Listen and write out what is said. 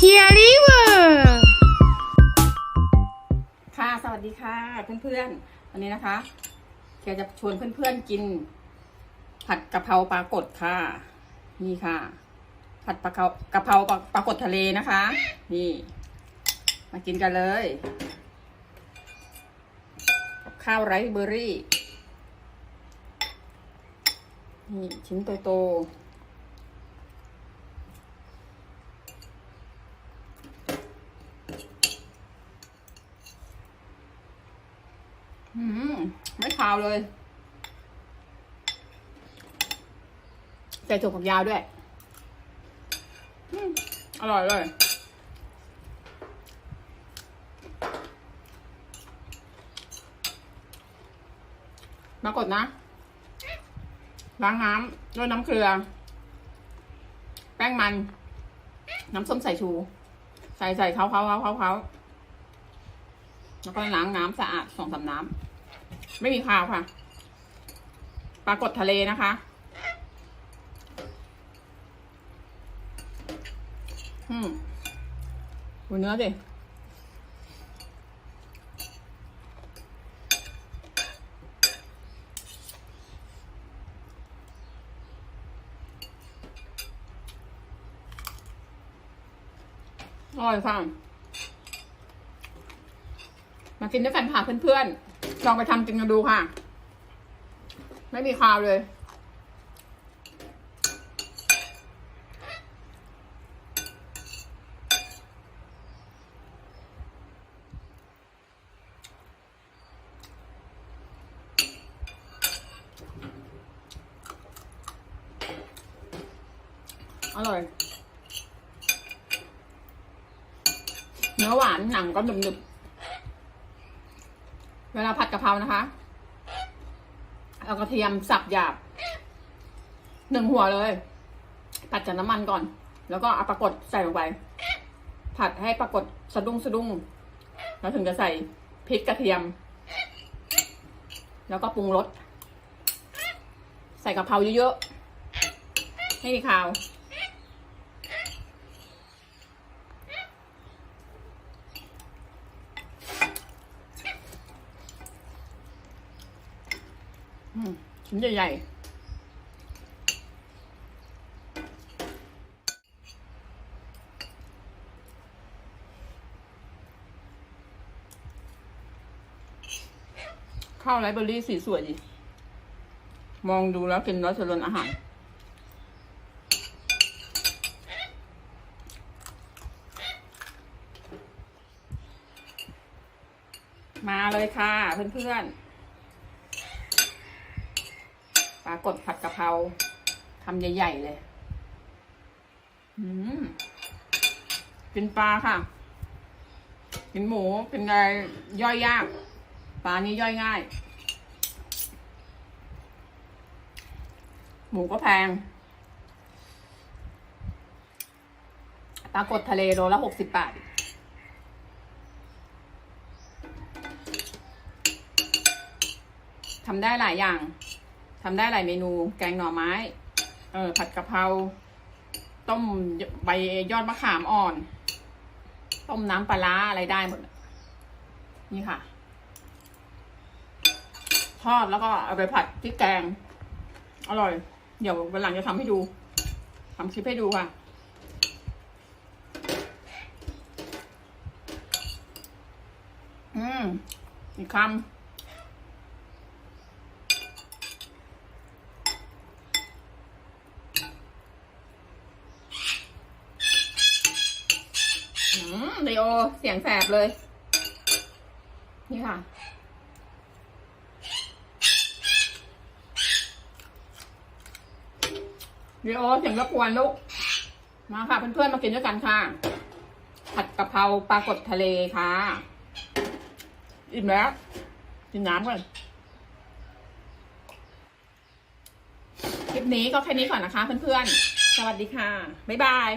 เคียริเวอร์ค่ะสวัสดีค่ะเพื่อนๆวันนี้นะคะเคียจะชวนเพื่อนๆกิน ผัดกะเพราปลากดค่ะ นี่ค่ะ ผัดปลากะกะเพราปลากดทะเลนะคะ นี่ มากินกันเลยข้าวไรซ์เบอร์รี่นี่ชิ้นโตๆ อืมไม่คาวเลย ใส่ถั่วฝักยาวด้วย อืมอร่อยเลยมากดนะ ล้างน้ำด้วยน้ำเกลือ แป้งมัน น้ำส้มสายชู ใส่ใส่เขาเขาเขาเขาเขาแล้วก็ล้างน้ำสะอาดสองสามน้ำ ไม่มีคาวค่ะ ปลากดทะเลนะคะ อืมดูเนื้อดิอร่อยค่ะมากินด้วยกันค่ะเพื่อนๆ ลองไปทำกินกันดูค่ะ ไม่มีคาวเลย อร่อย เนื้อหวานหนังก็หนึบๆ เวลาผัดกะเพรานะคะเอากระเทียมสับหยาบหนึ่งหัวเลย ผัดกับน้ำมันก่อน แล้วก็เอาปลากดใส่ลงไป ผัดให้ปลากดสะดุ้งสะดุ้งแล้วถึงจะใส่พริกกระเทียม แล้วก็ปรุงรส ใส่กะเพราเยอะๆให้มีคาว ชิ้นใหญ่ๆข้าวไรเบอร์รี่สีสวยดี มองดูแล้วกินแล้วจะลนอาหาร มาเลยค่ะเพื่อนๆ ปลากดผัดกะเพราทำใหญ่ๆเลย อืมกินปลาค่ะ กินหมูเป็นไงย่อยยาก ปลานี้ย่อยง่าย หมูก็แพง ปลากดทะเลโลละหกสิบบาททำได้หลายอย่าง ทำได้หลายเมนู แกงหน่อไม้ เออผัดกะเพรา ต้มใบยอดมะขามอ่อน ต้มน้ำปลาร้าอะไรได้หมด นี่ค่ะ ทอดแล้วก็เอาไปผัดพริกแกง อร่อย เดี๋ยววันหลังจะทำให้ดูทำคลิปให้ดูค่ะอืมอีกคำ เดโอเสียงแสบเลย นี่ค่ะเดโอเสียงรบกวนลูก มาค่ะ เพื่อนๆมากินด้วยกันค่ะ ผัดกะเพราปลากดทะเลค่ะ อิ่มแล้ว กินน้ำก่อนคลิปนี้ก็แค่นี้ก่อนนะคะเพื่อนๆ สวัสดีค่ะ บ๊ายบาย